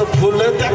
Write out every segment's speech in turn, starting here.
असं बोललं त्या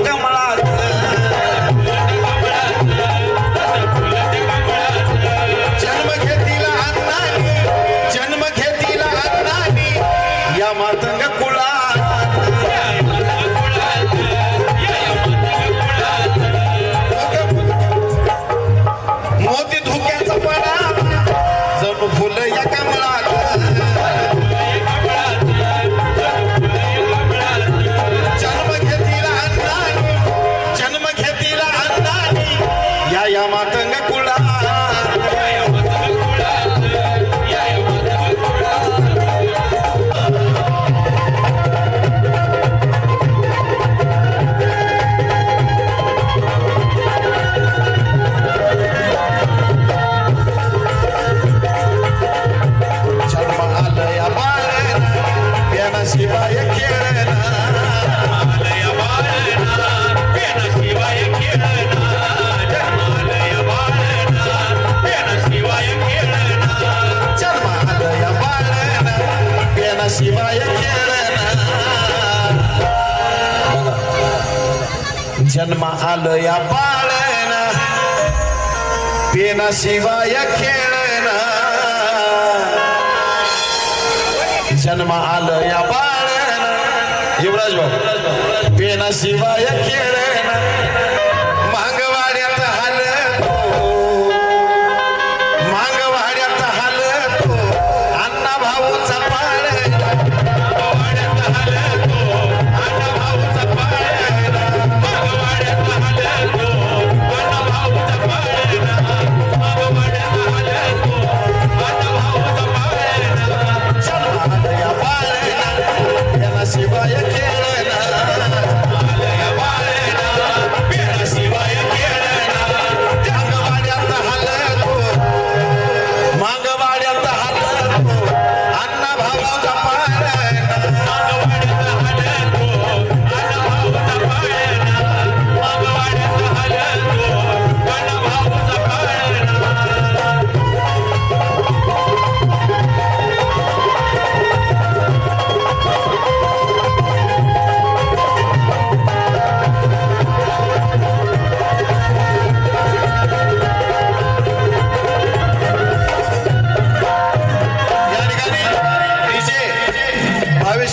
शिवाय जन्म आलं या पाळणा पेना शिवाय खेळणा जन्म आलं या पाळणा युवराज भाऊ पेना शिवाय खेळणा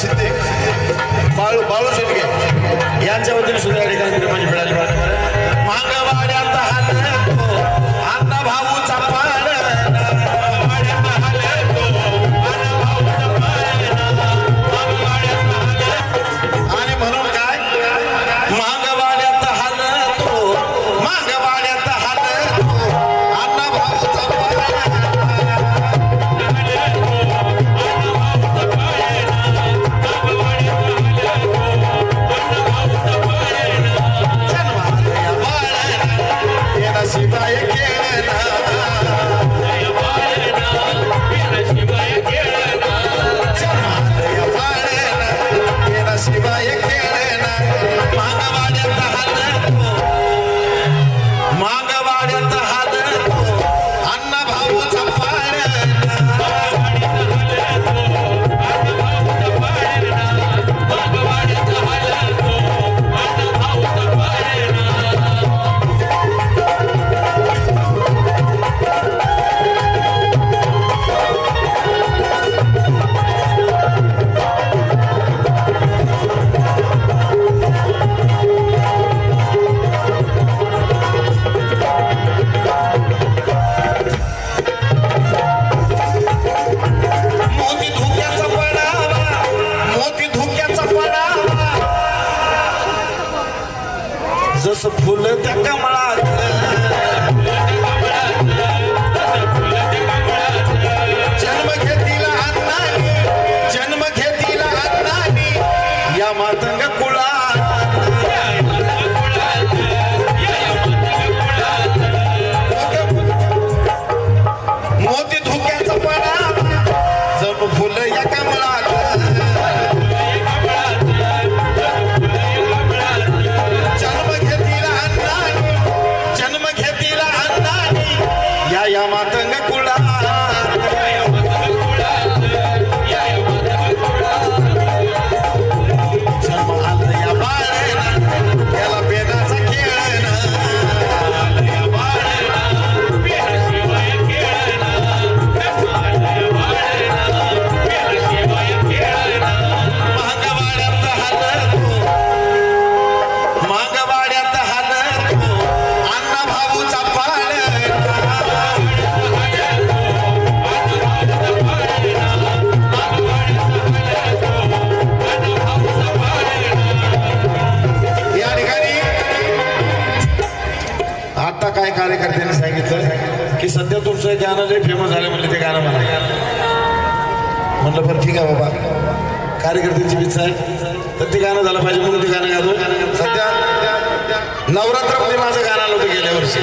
सिद्धे बाळू बाळू शेटगे यांच्या वतीने सुद्धा Eu malah. काही कार्यकर्त्यांनी सांगितलं की सध्या तुमचं गाणं जे फेमस झालं म्हणलं ते गाणं म्हणा. म्हणलं बरं ठीक आहे बाबा. कार्यकर्त्यांची इच्छा आहे. तर ते गाणं झालं पाहिजे म्हणून ते गाणं गातो. सध्या नवरात्रामध्ये माझं गाणं आलं होतं गेल्या वर्षी.